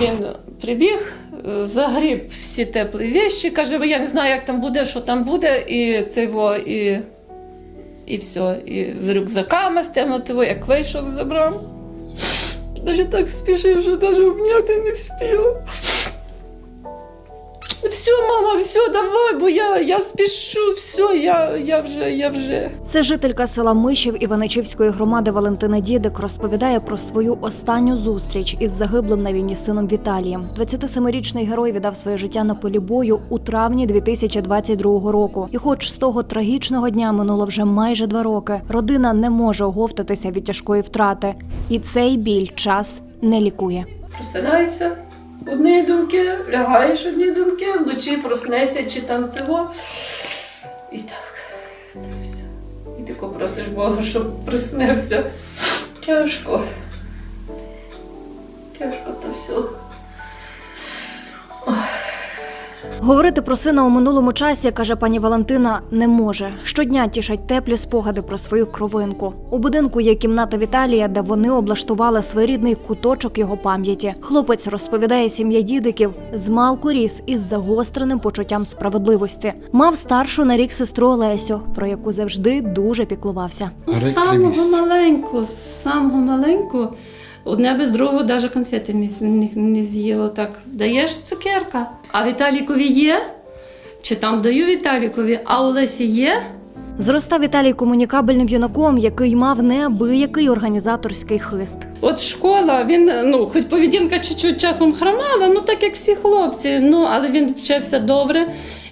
Він прибіг, загріб всі теплі віщі, каже, «Бо я не знаю, як там буде, що там буде, і це його, і, і все. І з рюкзаками з тема того, як вийшов, забрав. Я так спішив, що навіть обняти не встигла. Все, мама, все, давай, бо я, я спішу, все, я, я вже, я вже. Це жителька села Мишів Іваничівської громади Валентина Дідик розповідає про свою останню зустріч із загиблим на війні сином Віталієм. 27-річний герой віддав своє життя на полі бою у травні 2022 року. І, хоч з того трагічного дня минуло вже майже два роки, родина не може оговтатися від тяжкої втрати, і цей біль час не лікує. Просинаєшся, одні думки, лягаєш одні думки, вночі проснешся чи там цього. І так. І ти просиш Бога, щоб приснився. Тяжко. Тяжко то все. Говорити про сина у минулому часі, каже пані Валентина, не може. Щодня тішать теплі спогади про свою кровинку. У будинку є кімната Віталія, де вони облаштували своєрідний куточок його пам'яті. Хлопець розповідає сім'я дідиків, змалку ріс із загостреним почуттям справедливості. Мав старшу на рік сестру Олесю, про яку завжди дуже піклувався. З самого маленького, з самого маленького, одне без другого навіть конфети не, не, не з'їло. Так, даєш цукерка, а Віталікові є? Чи там даю Віталікові, а Олесі є? Зростав Віталій комунікабельним юнаком, який мав неабиякий організаторський хист. От школа, він, ну, хоч поведінка чуть-чуть часом хромала, ну так як всі хлопці, ну, але він вчився добре.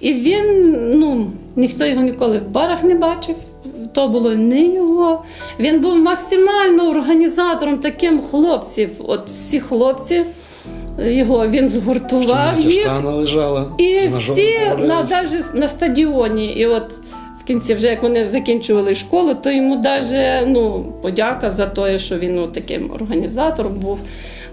І він, ну, ніхто його ніколи в барах не бачив. То було не його. Він був максимально організатором таким хлопців. От всі хлопці його він згуртував їх. Лежала. І всі на, повалялися. на стадіоні. І от в кінці, вже як вони закінчували школу, то йому даже, ну, подяка за те, що він ну, таким організатором був.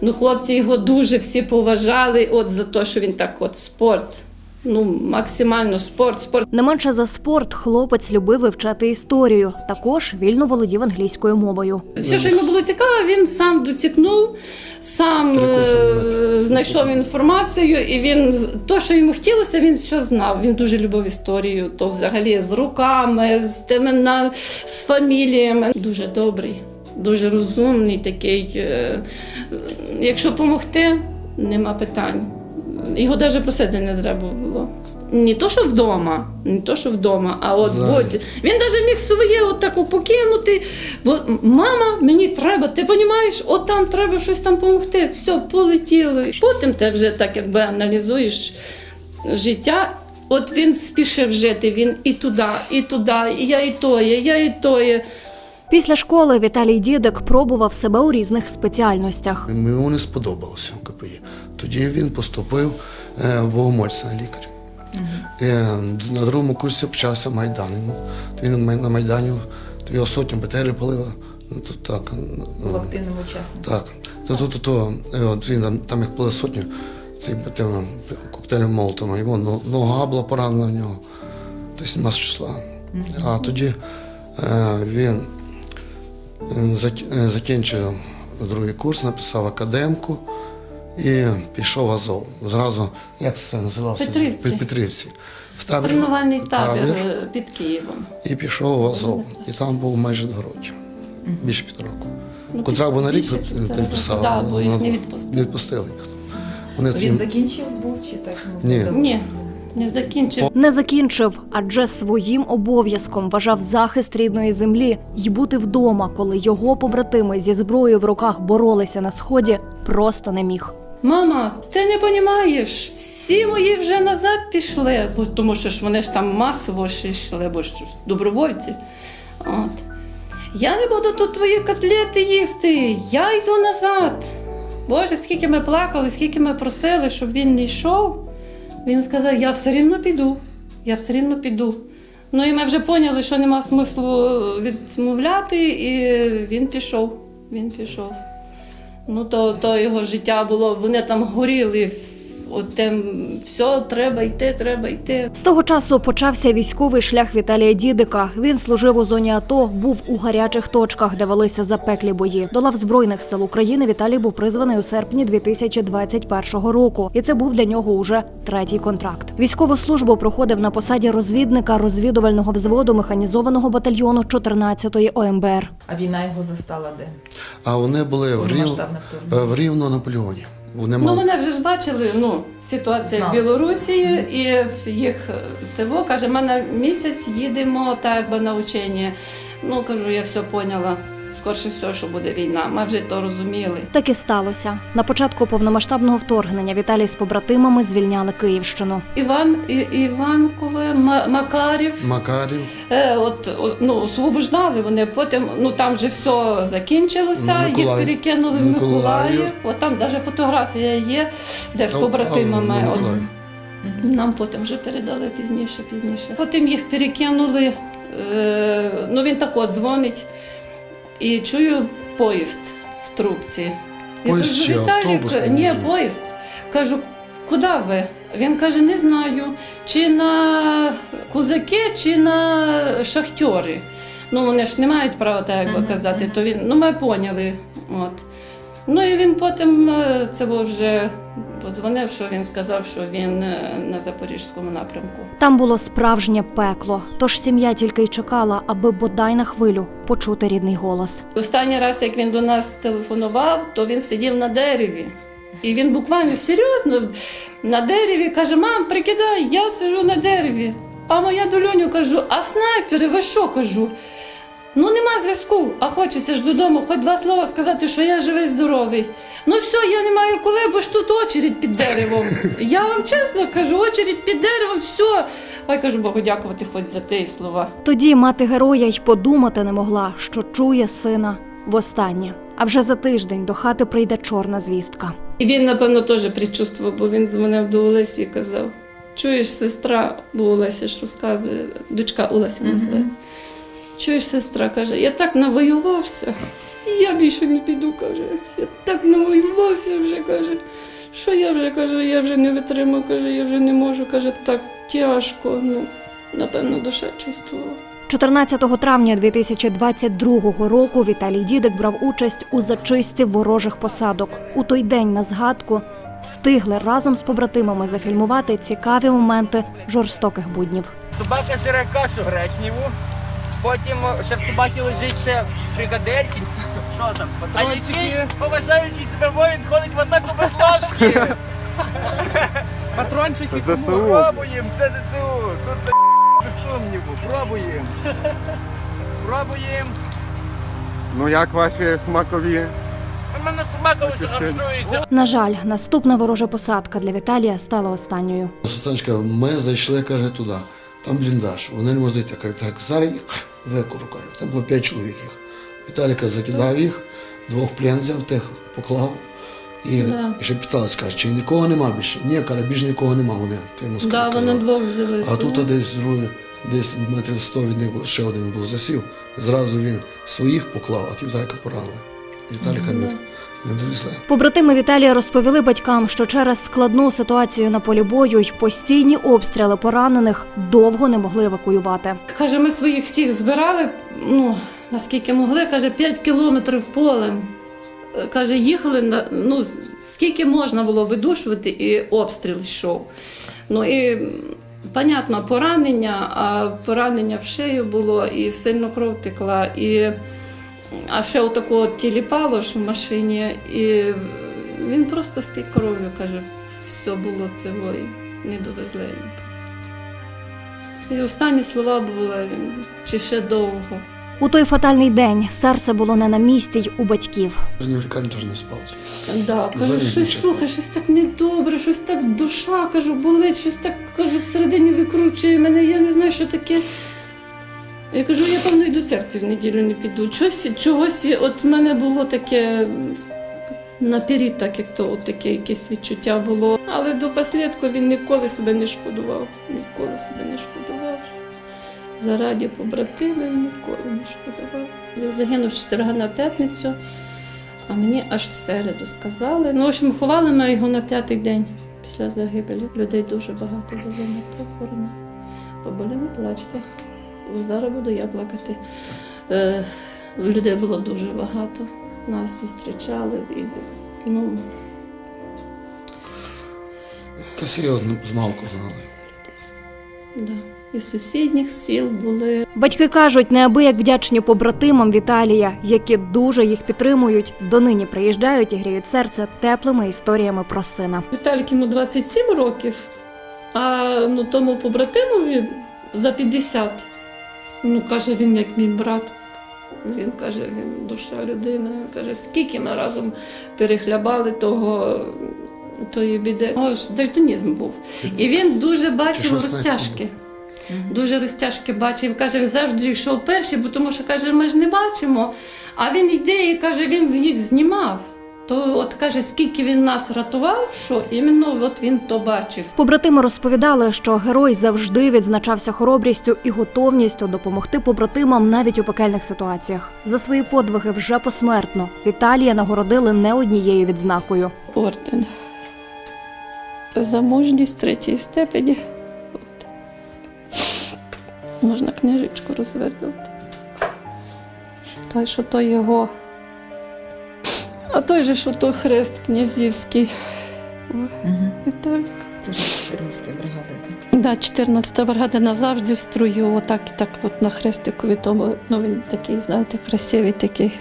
Ну, хлопці його дуже всі поважали от за те, що він так от спорт. Ну, максимально спорт, спорт. Не менше за спорт хлопець любив вивчати історію. Також вільно володів англійською мовою. Все, що йому було цікаво, він сам доцікнув, сам е, знайшов інформацію, і він то, що йому хотілося, він все знав. Він дуже любив історію, то взагалі з руками, з тими на з фаміліями. Дуже добрий, дуже розумний такий. е, Якщо допомогти, нема питань. Його навіть просити не треба було. Не то, що вдома, не то, що вдома, а от будь. Він навіть міг своє отаку покинути. Бо мама, мені треба, ти розумієш, от там треба щось там допомогти. Все, полетіли. Потім ти вже так якби аналізуєш життя. От він спішив жити, він і туди, і туди, і я і тоє, я і тоє. Після школи Віталій Дідик пробував себе у різних спеціальностях. Йому не сподобалося в КПІ. Тоді він поступив е, в Богомольця на лікаря. Е, На другому курсі почався Майдан. Ну, Він на Майдані, його сотню БТР палила. Ну, то так, Був активним учасником. так. То, то, то, то, е, от він там, там їх пали сотню, тим, коктейлем Молотова. Його нога була поранена в нього, то 17 числа. А тоді е, він він зак- е, закінчив другий курс, написав академку і пішов в Азов. Зразу, як це називався? Петрівці. Петрівці. В табір, Тренувальний в табір е, під Києвом. і пішов в Азов. І там був майже два роки. Більше пів року. Ну, Контракт був на рік підписав. Да, бо їх не відпустили. Не відпустили їх. Вони Він тоді- закінчив вуз чи так? ну, Ні. Ні, не закінчив. Не закінчив, адже своїм обов'язком вважав захист рідної землі й бути вдома, коли його побратими зі зброєю в руках боролися на сході, просто не міг. Мама, ти не розумієш, всі мої вже назад пішли, бо тому що ж вони ж там масово ж йшли, бо ж добровольці. От. Я не буду тут твої котлети їсти, я йду назад. Боже, скільки ми плакали, скільки ми просили, щоб він не йшов. Він сказав, я все рівно піду, я все рівно піду. Ну і ми вже поняли, що нема смислу відмовляти, і він пішов. Він пішов. Ну, то, то його життя було, вони там горіли от все, треба йти, треба йти. З того часу почався військовий шлях Віталія Дідика. Він служив у зоні АТО, був у гарячих точках, де велися запеклі бої. До лав збройних сил України Віталій був призваний у серпні 2021 року, і це був для нього уже третій контракт. Військову службу проходив на посаді розвідника розвідувального взводу механізованого батальйону 14-ї ОМБР. А війна його застала де? А вони були в, Рів... В Рівно на полігоні. Вони Ну вони вже ж бачили ну, ситуацію в Знали Білорусі, і їх ТВО каже, ми на місяць їдемо так на учення. Ну кажу, я все поняла. Скорше все, що буде війна. Ми вже то розуміли. Так і сталося. На початку повномасштабного вторгнення Віталій з побратимами звільняли Київщину. Іван і, Іванкове, Ма- Макарів. Макарів. Е, от, от, ну, освобождали вони, потім ну там вже все закінчилося, їх Миколаїв. перекинули в Миколаїв. Миколаїв. От там навіть фотографія є, де з Та- побратимами. а, От, Миколаїв. нам потім вже передали пізніше, пізніше. Потім їх перекинули. Е, ну він так от дзвонить і чую поїзд в трубці. Поїзд чи автобус, не ні, знаю. поїзд. Кажу, куди ви? Він каже, не знаю, чи на козаки, чи на шахтери. Ну, вони ж не мають права так якби казати, то він, ну ми поняли. От. Ну і він потім е, це був вже подзвонив, що він сказав, що він е, на Запорізькому напрямку. Там було справжнє пекло, тож сім'я тільки й чекала, аби бодай на хвилю почути рідний голос. Останній раз, як він до нас телефонував, то він сидів на дереві. І він буквально серйозно на дереві каже: Мам, прикидай, я сижу на дереві. А моя долюню кажу, а снайпери, ви що кажу? Ну нема зв'язку, а хочеться ж додому, хоч два слова сказати, що я живий, здоровий. Ну все, я не маю коли, бо ж тут очередь під деревом. Я вам чесно кажу, очередь під деревом, все. А я кажу, Богу дякувати хоч за ті слова. Тоді мати героя й подумати не могла, що чує сина востаннє. А вже за тиждень до хати прийде чорна звістка. І він, напевно, теж предчувствував, бо він дзвонив до Олесі і казав: чуєш, сестра, бо Олеся ж розказує, дочка Олеся називається. Чуєш, сестра каже, я так навоювався, і я більше не піду, каже. Я так навоювався вже, каже. Що я вже каже, я вже не витримав, каже, я вже не можу, каже, так тяжко. Ну, напевно, душа чувствувала. 14 травня 2022 року Віталій Дідик брав участь у зачисті ворожих посадок. У той день на згадку встигли разом з побратимами зафільмувати цікаві моменти жорстоких буднів. Собака жре кашу гречневу, потім ще в собаки лежить ще фрикадельки. Що там? А який поважаючий себе воїн ходить в атаку без ложки. Патрончики Пробуємо, це ЗСУ. Тут без сумніву. Пробуємо. Пробуємо. Ну як ваші смакові? У мене собака вже харчується. На жаль, наступна ворожа посадка для Віталія стала останньою. Санечка, ми зайшли, каже, туди. Там бліндаж, вони не можуть зайти. Каже, так, зараз каже. Там було п'ять чоловік їх. Віталіка закидав їх, двох плензів тих поклав. І, Да. ще питалась, каже, чи нікого нема більше? Ні, каже, більше нікого нема, вони. ти Да, вони двох взяли. А тут десь другий, десь метрів сто від них був, ще один був засів. Зразу він своїх поклав, а ті Віталіка поранили. Віталіка не, не. Побратими Віталія розповіли батькам, що через складну ситуацію на полі бою й постійні обстріли поранених довго не могли евакуювати. Каже, ми своїх всіх збирали, ну, наскільки могли, каже, 5 кілометрів полем. Каже, їхали на ну, скільки можна було видушувати, і обстріл йшов. Ну і понятно, поранення, а поранення в шею було, і сильно кров текла, і а ще отако тіліпало ж в машині, і він просто стік кров'ю, каже, все було цього, і не довезли. І останні слова були він, чи ще довго. У той фатальний день серце було не на місці й у батьків. Ні, лікарні теж не спав. Да, кажу, щось слухай, щось так недобре, щось так душа, кажу, болить, щось так кажу, всередині викручує мене, я не знаю, що таке. Я кажу, я певно і до церкви в неділю не піду. Чогось, чогось от в мене було таке наперед, так як то от таке якесь відчуття було. Але до послідку він ніколи себе не шкодував. Ніколи себе не шкодував. Зараді побратимів ніколи не шкодував. Він загинув четверга на п'ятницю. А мені аж в середу сказали. Ну, в общем, ховали ми його на п'ятий день. після загибелі. Людей дуже багато було на похоронах. Поболи не плачте. Зараз буду я плакати. Е, людей було дуже багато. Нас зустрічали. І, ну, Та серйозно з малку знали. да. І сусідніх сіл були. Батьки кажуть, неабияк вдячні побратимам Віталія, які дуже їх підтримують. Донині приїжджають і гріють серце теплими історіями про сина. Віталік йому 27 років, а ну, тому побратимові за 50. Ну, каже, він як мій брат. Він каже, він душа людина. Каже, скільки ми разом перехлябали того, тої біди. Ось дальтонізм був. І він дуже бачив розтяжки. Дуже розтяжки бачив. Каже, він завжди йшов перший, бо тому що каже, ми ж не бачимо. А він йде і каже, він їх знімав. То от каже, скільки він нас рятував, що іменно от він то бачив. Побратими розповідали, що герой завжди відзначався хоробрістю і готовністю допомогти побратимам навіть у пекельних ситуаціях. За свої подвиги вже посмертно Віталія нагородили не однією відзнакою. Орден. За мужність третьої степені. От. Можна книжечку розвернути. Той, що то його. Той же, що то хрест князівський. Угу. Це ж 14 бригада. так? Да, 14 бригада назавжди в струю, отак і так от на хрестикові тому, ну він такий, знаєте, красивий такий.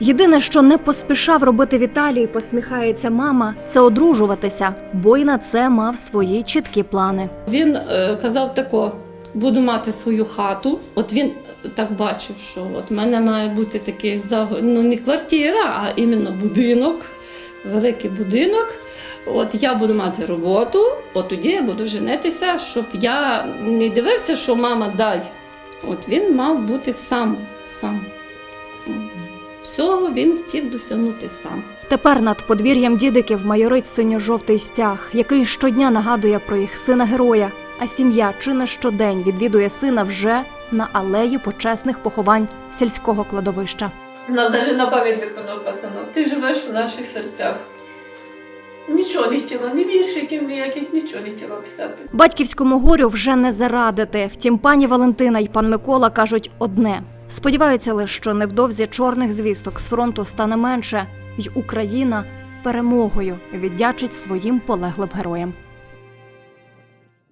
Єдине, що не поспішав робити Віталій, посміхається мама, це одружуватися, бо й на це мав свої чіткі плани. Він е, казав тако: буду мати свою хату. От він так бачив, що от в мене має бути такий заго- ну не квартира, а іменно будинок, великий будинок. От я буду мати роботу, от тоді я буду женитися, щоб я не дивився, що мама дай. От він мав бути сам, сам. Всього він хотів досягнути сам. Тепер над подвір'ям дідиків майорить синьо-жовтий стяг, який щодня нагадує про їх сина героя. А сім'я чи не щодень відвідує сина вже на алеї почесних поховань сільського кладовища. У нас навіть на пам'ятнику написано, ти живеш в наших серцях. Нічого не хотіла, ні віршиків ніяких, нічого не хотіла писати. Батьківському горю вже не зарадити. Втім, пані Валентина і пан Микола кажуть одне: сподіваються лише, що невдовзі чорних звісток з фронту стане менше, й Україна перемогою віддячить своїм полеглим героям.